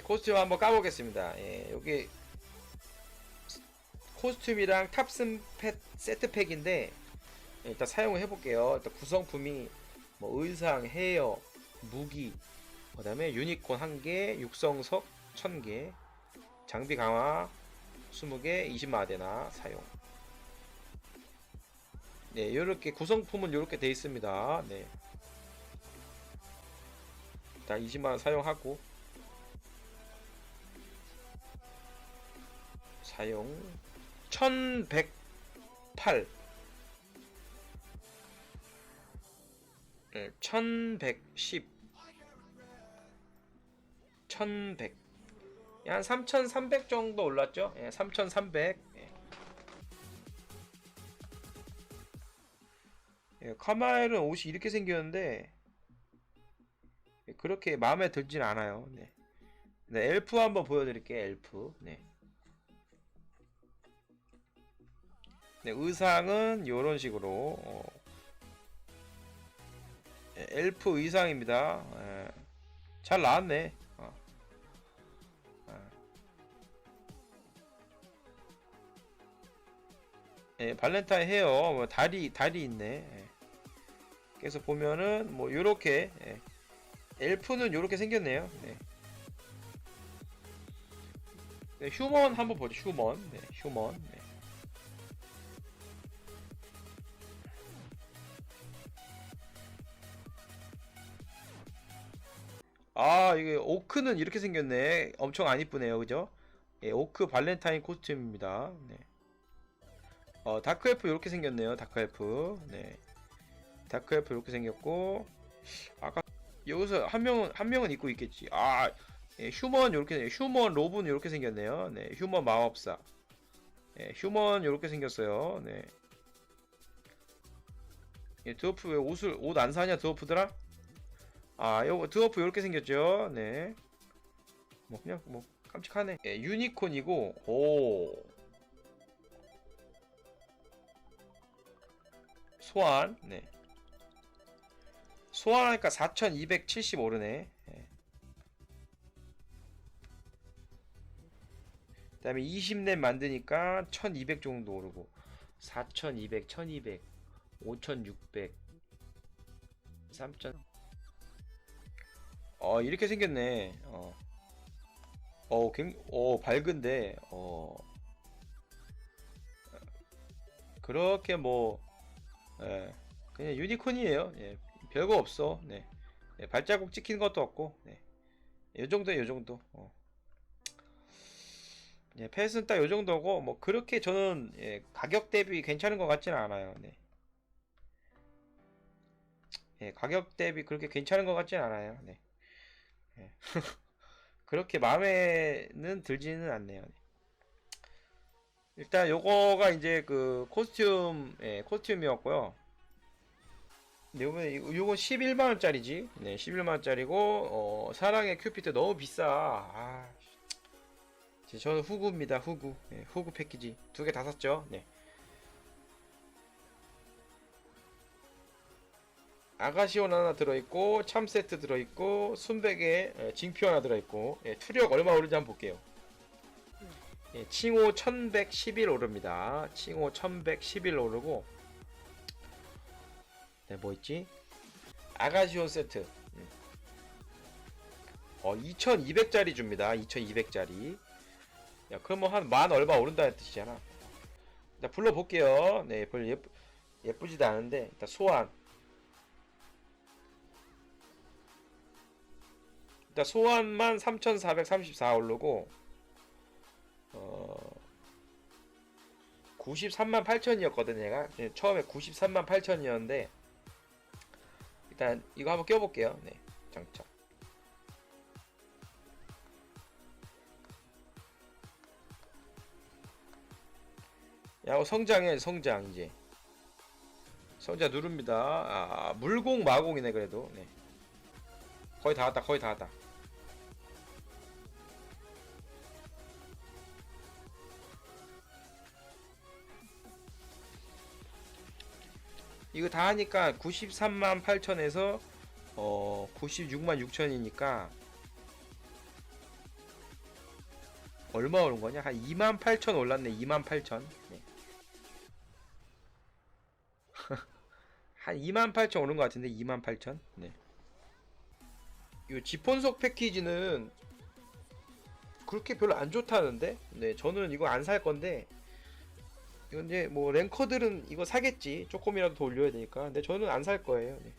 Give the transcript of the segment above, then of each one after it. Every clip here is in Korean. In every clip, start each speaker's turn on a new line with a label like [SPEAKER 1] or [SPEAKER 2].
[SPEAKER 1] 코스튬 한번 까보겠습니다. 예, 여기 코스튬이랑 탑승 펫 세트팩인데 예, 일단 사용을 해볼게요. 일단 구성품이 뭐 의상, 헤어, 무기, 그 다음에 유니콘 1개, 육성석 1000개, 장비 강화 20개, 20마대나 사용. 네, 이렇게 구성품은 이렇게 돼 있습니다. 네. 다 20만 사용하고 사용 1108 네, 1110 1100한3300 정도 올랐죠? 예, 3300 예. 예, 카마엘은 옷이 이렇게 생겼는데 예, 그렇게 마음에 들진 않아요. 네. 네, 엘프 한번 보여드릴게요. 엘프. 네. 네, 의상은 이런 식으로 어, 예, 엘프 의상입니다. 예, 잘 나왔네. 어. 예, 발렌타인 헤어 뭐 다리 다리 있네. 예. 그래서 보면은 뭐 요렇게 예. 엘프는 요렇게 생겼네요. 네. 네, 휴먼 한번 보죠. 휴먼. 네, 휴먼. 네. 아, 이게 오크는 이렇게 생겼네. 엄청 안 이쁘네요. 그죠? 예, 오크 발렌타인 코스튬입니다. 네. 어, 다크엘프 이렇게 생겼네요. 다크엘프. 네. 다크엘프 이렇게 생겼고 아까 여기서 한 명은 한 명은 입고 있겠지. 아, 예, 휴먼 이렇게 휴먼 로브는 이렇게 생겼네요. 네, 휴먼 마법사. 예, 휴먼 이렇게 생겼어요. 네. 예, 드워프 왜 옷을 옷 안 사냐 드워프들아? 아, 요거 드워프 이렇게 생겼죠. 네. 뭐 그냥 뭐 깜찍하네. 예, 유니콘이고 오. 소환. 네. 소환하니까 4270 오르네. 예. 그 다음에 20렙 만드니까 1200 정도 오르고 4200, 1200, 5600, 3000. 어, 이렇게 생겼네. 어. 어, 굉, 어, 밝은데, 어. 그렇게 뭐, 예, 그냥 유니콘이에요. 예, 별거 없어. 네. 예, 발자국 찍힌 것도 없고, 네. 요 정도, 요 정도. 어. 예, 펫은 딱요 정도고, 뭐, 그렇게 저는, 예, 가격 대비 괜찮은 것 같지는 않아요. 네. 예, 가격 대비 그렇게 괜찮은 것 같지는 않아요. 네. 예. 그렇게 마음에는 들지는 않네요. 네. 일단 요거가 이제 그 코스튬, 예, 코스튬이었고요. 네, 요번에 요- 요건 11만원짜리지. 네, 11만원짜리고, 어, 사랑의 큐피트 너무 비싸. 아, 씨. 저는 후구입니다, 후구. 네, 후구 패키지. 두 개 다 샀죠. 네. 아가시온 하나 들어있고, 참 세트 들어있고, 순백에 예, 징표 하나 들어있고, 예, 투력 얼마 오르는지 한번 볼게요. 예, 칭호 1111 오릅니다. 칭호 1111 오르고, 네, 뭐 있지? 아가시온 세트. 음. 어, 2200짜리 줍니다. 2200짜리. 야, 그럼 뭐한만 얼마 오른다는 뜻이잖아. 일단 불러볼게요. 네, 예쁘, 예쁘지도 않은데, 일단 소환. 일단 소환만 3434 오르고, 어, 93만 8천이었거든, 얘가. 예, 처음에 93만 8천이었는데, 일단 이거 한번 껴볼게요. 네, 장착. 야, 어, 성장해, 성장 이제. 성장 누릅니다. 아, 물공 마공이네 그래도. 네. 거의 다 왔다, 거의 다 왔다. 이거 다 하니까 93만 8천에서 어 96만 6천이니까 얼마 오른 거냐? 한28,000 올랐네. 28,000. 네. 한28,000 오른 것 같은데 28,000. 네. 이 지폰석 패키지는 그렇게 별로 안 좋다는데. 네, 저는 이거 안 살 건데. 이건 이제 뭐 랭커들은 이거 사겠지. 조금이라도 더 올려야 되니까. 근데 저는 안 살 거예요. 네.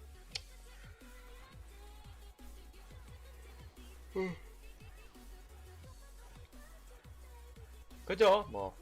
[SPEAKER 1] 그죠? 뭐